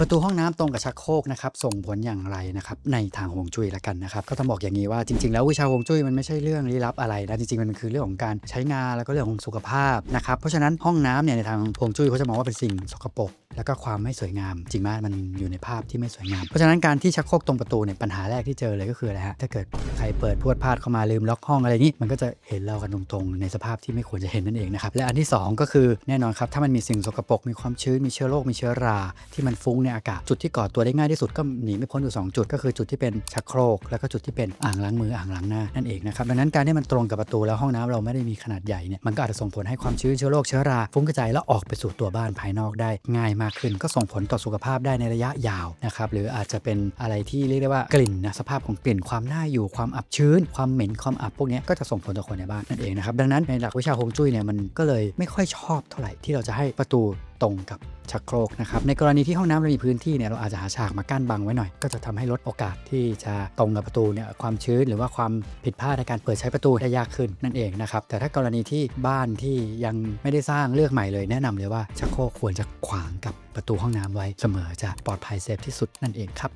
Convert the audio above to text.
ประตูห้องน้ำตรงกับชักโครกนะครับส่งผลอย่างไรนะครับในทางฮวงจุ้ยละกันนะครับก็ต้องบอกอย่างนี้ว่าจริง ๆ แล้ววิชาฮวงจุ้ยมันไม่ใช่เรื่องลี้ลับอะไรนะจริงๆมันคือเรื่องของการใช้งานแล้วก็เรื่องของสุขภาพนะครับเพราะฉะนั้นห้องน้ำเนี่ยในทางฮวงจุ้ยเขาจะมองว่าเป็นสิ่งสกปรกแล้วก็ความไม่สวยงาม จริงไหมมันอยู่ในภาพที่ไม่สวยงาม เพราะฉะนั้นการที่ชักโครกตรงประตูเนี่ยปัญหาแรกที่เจอเลยก็คืออะไรฮะถ้าเกิดใครเปิดพรวดพลาดเข้ามาลืมล็อกห้องอะไรนี้มันก็จะเห็นเรากันตรงๆ ในสภาพที่ไม่ควรจะเห็นนั่นเองนะครับและอันที่สองก็คือแน่นอนครับถ้ามันมีสิ่งสกปรกมีความชื้นมีเชื้อโรคมีเชื้อราที่มันฟุ้งในอากาศ จุดที่ก่อตัวได้ง่ายที่สุดก็หนีไม่พ้นอยู่สองจุด ก็คือจุดที่เป็นชักโครก แล้วก็จุดที่เป็นอ่างล้างมืออ่างล้างหน้านั่นเองนะครับดังนั้นการที่มันตรงกับประตูแล้วห้องน้ำเราไม่ได้มีขนาดใหญ่เนี่ยมันก็อาจจะส่งผลให้ความชื้นเชื้อโรคเชื้อราฟุ้งกระจายแล้วออกไปสู่ตัวบ้านภายนอกได้ง่ายมากขึ้น ก็ส่งผลต่อสุขภาพได้ในระยะยาวนะครับหรืออาจจะเป็นอะไรที่เรียกได้ว่ากลิ่นนะสภาพของกลิ่นความน่าอยู่ความอับชื้น ความเหม็นความอับพวกนี้ก็จะส่งผลต่อคนในบ้านนั่นเองนะครับดังนั้นในหลักวิชาฮวงจุ้ยเนี่ยมันก็เลยไม่ค่อยชอบเท่าไหร่ที่เราจะให้ประตู ตรงกับชักโครกนะครับในกรณีที่ห้องน้ำเรามีพื้นที่เนี่ยเราอาจจะหาฉากมากั้นบังไว้หน่อย ก็จะทำให้ลดโอกาสที่จะตรงกับประตูเนี่ยความชื้นหรือว่าความผิดพลาดในการเปิดใช้ประตูได้ยากขึ้นนั่นเองนะครับแต่ถ้ากรณีที่บ้านที่ยังไม่ได้สร้างเลือกใหม่เลยแนะนำเลยว่าชักโครกควรจะขวางกับประตูห้องน้ำไว้เสมอจะปลอดภัยเซฟที่สุดนั่นเองครับ